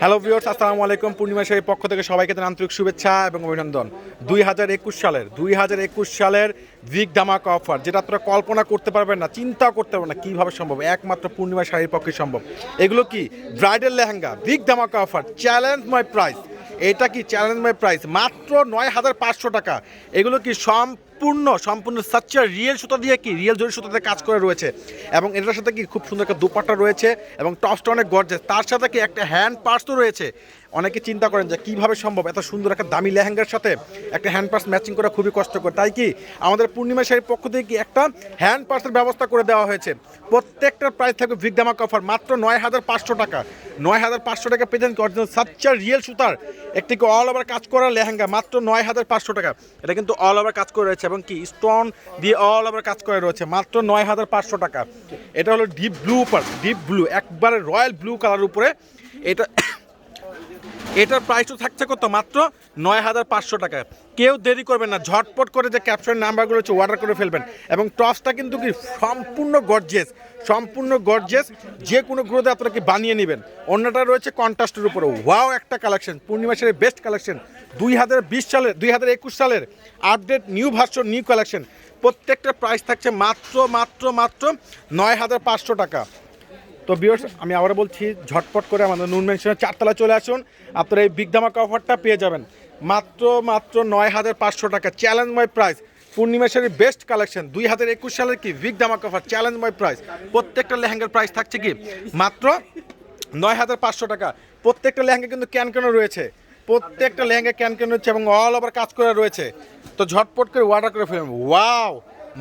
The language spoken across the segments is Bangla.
হ্যালো ভিউয়ার্স আসসালামু আলাইকুম পূর্ণিমা শাড়ির পক্ষ থেকে সবাইকে আন্তরিক শুভেচ্ছা এবং অভিনন্দন। দুই হাজার একুশ সালের, দুই হাজার একুশ সালের বিগ ধামাকা অফার যেটা আপনারা কল্পনা করতে পারবেন না, চিন্তা করতে পারবেন না কীভাবে সম্ভব, একমাত্র পূর্ণিমা শাড়ির পক্ষে সম্ভব। এগুলো কি? Bridal lehenga big dhamaka offer challenge my price এটা কি চ্যালেঞ্জ মাই প্রাইস মাত্র নয় হাজার পাঁচশো টাকা। এগুলো কি সম্পূর্ণ সম্পূর্ণ সম্পূর্ণ সাচ্চার রিয়েল সুতা দিয়ে কি রিয়েল জরি সুতাতে কাজ করে রয়েছে। এবং এটার সাথে কি খুব সুন্দর একটা দুপাট্টা রয়েছে এবং টপসটা অনেক গর্জেস তার সাথে কি একটা হ্যান্ড পার্স তো রয়েছে। অনেকে চিন্তা করেন যে কীভাবে সম্ভব এত সুন্দর একটা দামি লেহেঙ্গার সাথে একটা হ্যান্ড পার্স ম্যাচিং করা খুবই কষ্টকর। তাই কি আমাদের পূর্ণিমা শাড়ির পক্ষ থেকে কি একটা হ্যান্ড পার্সের ব্যবস্থা করে দেওয়া হয়েছে। প্রত্যেকটার প্রাইস থাকবে ভিক দামাক অফার মাত্র নয় হাজার পাঁচশো টাকা। নয় হাজার পাঁচশো টাকা পেতেন অরিজিনাল সাচ্চার রিয়েল সুতার। একটি অল ওভার কাজ করা লেহেঙ্গা, মাত্র নয় হাজার পাঁচশো টাকা। এটা কিন্তু অল ওভার কাজ করে রয়েছে। এবং কি স্টোন দিয়ে অল ওভার কাজ করে রয়েছে। মাত্র নয় হাজার পাঁচশো টাকা। এটা হলো ডিপ ব্লু পার ডিপ ব্লু একবারে রয়্যাল ব্লু কালার উপরে। এটা এটার প্রাইসও থাকছে কত মাত্র নয় হাজার পাঁচশো টাকা। কেউ দেরি করবেন না, ঝটপট করে যে ক্যাপশন নাম্বারগুলো হচ্ছে অর্ডার করে ফেলবেন। এবং টসটা কিন্তু কি সম্পূর্ণ গর্জেস সম্পূর্ণ গর্জেস যে কোনো গ্রোতে আপনারা কি বানিয়ে নেবেন। অন্যটা রয়েছে কন্ট্রাস্টের উপরে। ওয়াও একটা কালেকশন পূর্ণিমা সেরের বেস্ট কালেকশন দুই হাজার বিশ সালের, দুই হাজার একুশ সালের update new version new collection প্রত্যেকটা প্রাইস থাকছে মাত্র মাত্র মাত্র নয় হাজার পাঁচশো টাকা। তো বিয়ার্স আমি আবার বলছি, ঝটপট করে আমাদের নুন মেনশনের চারতলা চলে আসুন। আপনারা এই বিগ ধামাকা অফারটা পেয়ে যাবেন। মাত্র মাত্র নয় হাজার পাঁচশো টাকা। চ্যালেঞ্জ মাই প্রাইস পূর্ণিমা শাড়ির বেস্ট কালেকশন দুই হাজার একুশ সালের কি big dhamaka offer challenge my price প্রত্যেকটা লেহেঙ্গার প্রাইস থাকছে কি? মাত্র নয় হাজার পাঁচশো টাকা। প্রত্যেকটা লেহেঙ্গা কিন্তু ক্যান কেন রয়েছে। প্রত্যেকটা লেহেঙ্গা ক্যান কেন হচ্ছে এবং অল ওভার কাজ করা রয়েছে। তো ঝটপট করে অর্ডার করে ফেলবেন ওয়াও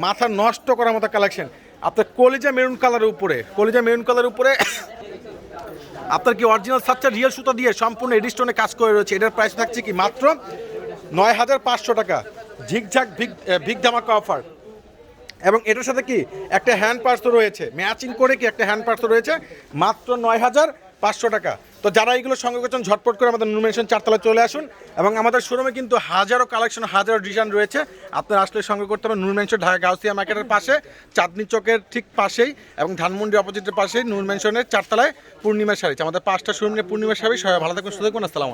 মাথা নষ্ট করার মতো কালেকশন আপনার কলিজা মেরুন কালারের উপরে, কলিজা মেরুন কালারের উপরে, আপনার কি অরিজিনাল সাচ্চা রিয়েল সুতা দিয়ে সম্পূর্ণ এডিস্টোনে কাজ করে রয়েছে, এটার প্রাইস থাকছে কি মাত্র নয় হাজার পাঁচশো টাকা, ঝিকঝাক, ভিক ভিক ধামাকা অফার এবং এটার সাথে কি একটা হ্যান্ড পার্স তো রয়েছে ম্যাচিং করে কি একটা হ্যান্ড পার্স তো রয়েছে, মাত্র নয় হাজার পাঁচশো টাকা। তো যারা এইগুলো সংগ্রহ করছেন, ঝটপট করে আমাদের নুমেশন চারতলা চলে আসুন। এবং আমাদের শোরুমে কিন্তু হাজারো কালেকশন হাজারো ডিজাইন রয়েছে। আপনারা আসলে সংগ্রহ করতে হবে নুরমেনশন ঢাকা গাউসিয়া মার্কেটের পাশে, চাঁদনি চকের ঠিক পাশেই এবং ধানমন্ডি অপোজিটের পাশেই নুরমেনশনের চারতলায় পূর্ণিমা শাড়ি। আমাদের পাঁচটা শোরুম নিয়ে পূর্ণিমা শাড়ি। সবাই ভালো থাকুন সুযোগ আসসালাম